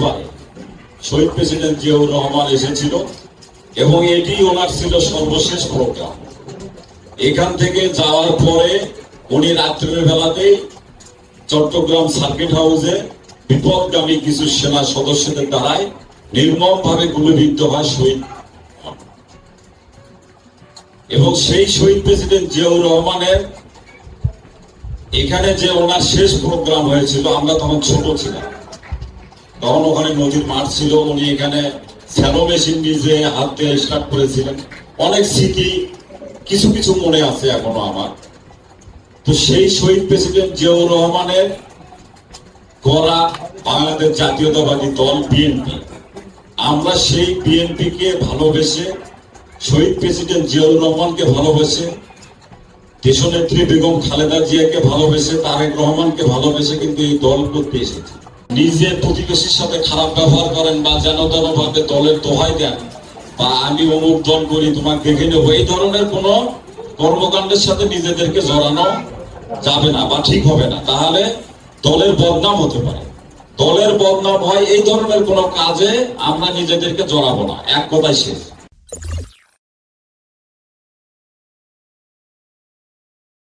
পারে শহীদ প্রেসিডেন্ট জিয়াউর রহমান এসেছিল এবং এটি ওনার ছিল সর্বশেষ প্রোগ্রাম। এখান থেকে যাওয়ার পরে উনি রাত্রের বেলাতেই চট্টগ্রাম সার্কিট হাউসে বিপদগামী কিছু সেনা সদস্যদের দ্বারাই নির্মম ভাবে গুলিবিদ্ধ হয় শহীদ এবং সেই শহীদ প্রেসিডেন্ট জিয়াউর রহমানের এখানে যে ওনার শেষ প্রোগ্রাম হয়েছিল, আমরা তখন ছোট ছিলাম। তখন ওখানে নদীর মাঠ ছিল, উনি এখানে স্যালো মেশিন নিজে হাত দিয়ে স্টার্ট করেছিলেন। অনেক স্মৃতি, কিছু কিছু মনে আছে এখনও আমার। তো সেই শহীদ প্রেসিডেন্ট জিয়াউর রহমানের করা বাংলাদেশ জাতীয়তাবাদী দল বিএনপি আমরা সেই বিএনপি কে ভালোবেসে, শহীদ প্রেসিডেন্ট জিয়াউর রহমানকে ভালোবেসে, দেশনেত্রী বেগম খালেদা জিয়াকে ভালোবেসে, তারেক রহমানকে ভালোবেসে কিন্তু এই দল করতে এসেছে। নিজের প্রতিবেশীর সাথে খারাপ ব্যবহার করেন বা যেন তেন ভাবে দলের দোহাই দেন, বা আমি অমুক দল করি, তোমাকে দেখে নেব, এই ধরনের কোন কর্মকাণ্ডের সাথে নিজেদেরকে জড়ানো যাবে না বা ঠিক হবে না। তাহলে দলের বদনাম হতে পারে। দলের বদনাম হয় এই ধরনের কোন কাজে আমরা নিজেদেরকে জড়াবো না। এক কথাই শেষ।